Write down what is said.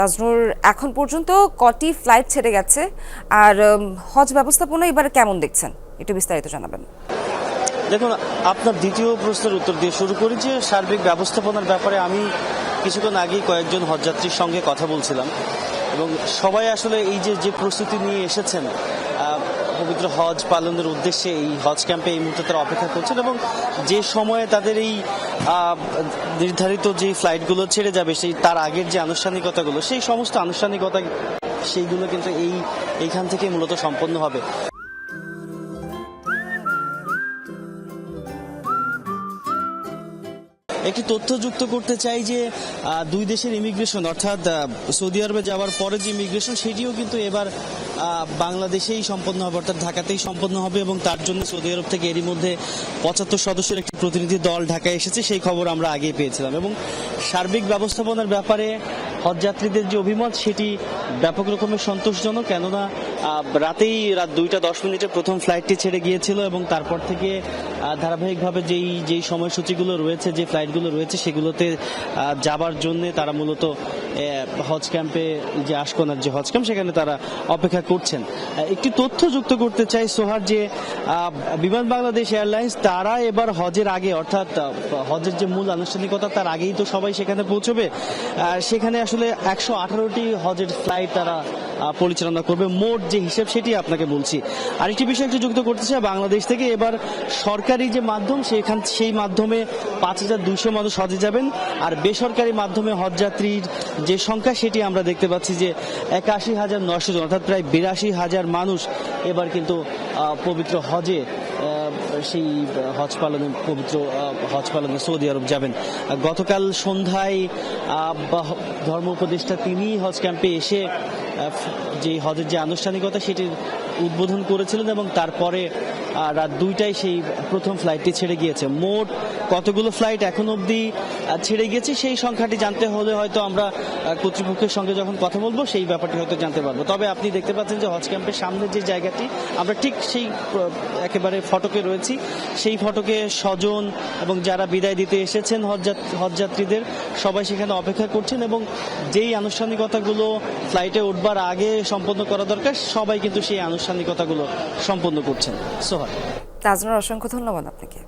তাজনুর, এখন পর্যন্ত কটি ফ্লাইট ছেড়ে গেছে? আর হজ ব্যবস্থাপনা এবার কেমন দেখছেন? একটু বিস্তারিত জানাবেন। দেখুন, আপনার দ্বিতীয় প্রশ্নের উত্তর দিয়ে শুরু করি যে, সার্বিক ব্যবস্থাপনার ব্যাপারে আমি কিছুক্ষণ আগেই কয়েকজন হজযাত্রীর সঙ্গে কথা বলছিলাম। এবং সবাই আসলে এই যে যে প্রস্তুতি নিয়ে এসেছেন পবিত্র হজ পালনের উদ্দেশ্যে এই হজ ক্যাম্পে এই মুহূর্তে তারা অপেক্ষা করছেন এবং যে সময়ে তাদের এই নির্ধারিত যে ফ্লাইটগুলো ছেড়ে যাবে, সেই তার আগের যে আনুষ্ঠানিকতাগুলো, সেই সমস্ত আনুষ্ঠানিকতা, সেইগুলো কিন্তু এই, এইখান থেকে মূলত সম্পন্ন হবে। একটি তথ্য যুক্ত করতে চাই যে দুই দেশের ইমিগ্রেশন অর্থাৎ সৌদি আরবে যাওয়ার পরে যে ইমিগ্রেশন সেটিও কিন্তু এবার বাংলাদেশেই সম্পন্ন হবে, অর্থাৎ ঢাকাতেই সম্পন্ন হবে এবং তার জন্য সৌদি আরব থেকে এরই মধ্যে পঁচাত্তর সদস্যের একটি প্রতিনিধি দল ঢাকায় এসেছে। সেই খবর আমরা আগেই পেয়েছিলাম এবং সার্বিক ব্যবস্থাপনার ব্যাপারে হজযাত্রীদের যে অভিমত, সেটি ব্যাপক রকমের সন্তোষজনক। কেননা রাতেই রাত দুইটা দশ মিনিটে প্রথম ফ্লাইটটি ছেড়ে গিয়েছিল এবং তারপর থেকে ধারাবাহিকভাবে যেই যেই সময়সূচিগুলো রয়েছে, যে ফ্লাইটগুলো রয়েছে, সেগুলোতে যাবার জন্য তারা মূলত হজ ক্যাম্পে যে আশকোনার যে হজ ক্যাম্প সেখানে তারা অপেক্ষা করছেন। একটি তথ্য যুক্ত করতে চাই সোহার যে বিমান বাংলাদেশ এয়ারলাইন্স, তারা এবার হজের আগে, অর্থাৎ হজের যে মূল আনুষ্ঠানিকতা, তার আগেই তো সবাই সেখানে পৌঁছবে। সেখানে আসলে একশো আঠারোটি হজের ফ্লাইট তারা পরিচালনা করবে। মোট যে হিসেব, সেটি আপনাকে বলছি। আরেকটি বিষয় একটু যুক্ত করতে চাই, বাংলাদেশ থেকে এবার সরকারি যে মাধ্যম, সেখান, সেই মাধ্যমে পাঁচ হাজার দুইশো মানুষ হজে যাবেন, আর বেসরকারি মাধ্যমে হজযাত্রীর যে সংখ্যা সেটি আমরা দেখতে পাচ্ছি যে একাশি হাজার নশো জন, অর্থাৎ প্রায় বিরাশি হাজার মানুষ এবার কিন্তু পবিত্র হজে সেই হজ পালনে, পবিত্র হজ পালনে সৌদি আরব যাবেন। গতকাল সন্ধ্যায় ধর্ম উপদেষ্টা তিনি হজ ক্যাম্পে এসে যে হজের যে আনুষ্ঠানিকতা সেটির উদ্বোধন করেছিলেন এবং তারপরে রাত দুইটায় সেই প্রথম ফ্লাইটটি ছেড়ে গিয়েছে। মোট কতগুলো ফ্লাইট এখন অবধি ছেড়ে গিয়েছে সেই সংখ্যাটি জানতে হলে হয়তো আমরা কর্তৃপক্ষের সঙ্গে যখন কথা বলব সেই ব্যাপারটি হয়তো জানতে পারব। তবে আপনি দেখতে পাচ্ছেন যে হজ ক্যাম্পের সামনে যে জায়গাটি, আমরা ঠিক সেই একেবারে ফটকে রয়েছি। সেই ফটকে স্বজন এবং যারা বিদায় দিতে এসেছেন হজযাত- হজযাত্রীদের, সবাই সেখানে অপেক্ষা করছেন এবং যেই আনুষ্ঠানিকতাগুলো ফ্লাইটে উঠবার আগে সম্পন্ন করা দরকার, সবাই কিন্তু সেই আনুষ্ঠানিকতাগুলো সম্পন্ন করছেন। সোহার তাজনার অসংখ্য ধন্যবাদ আপনাকে।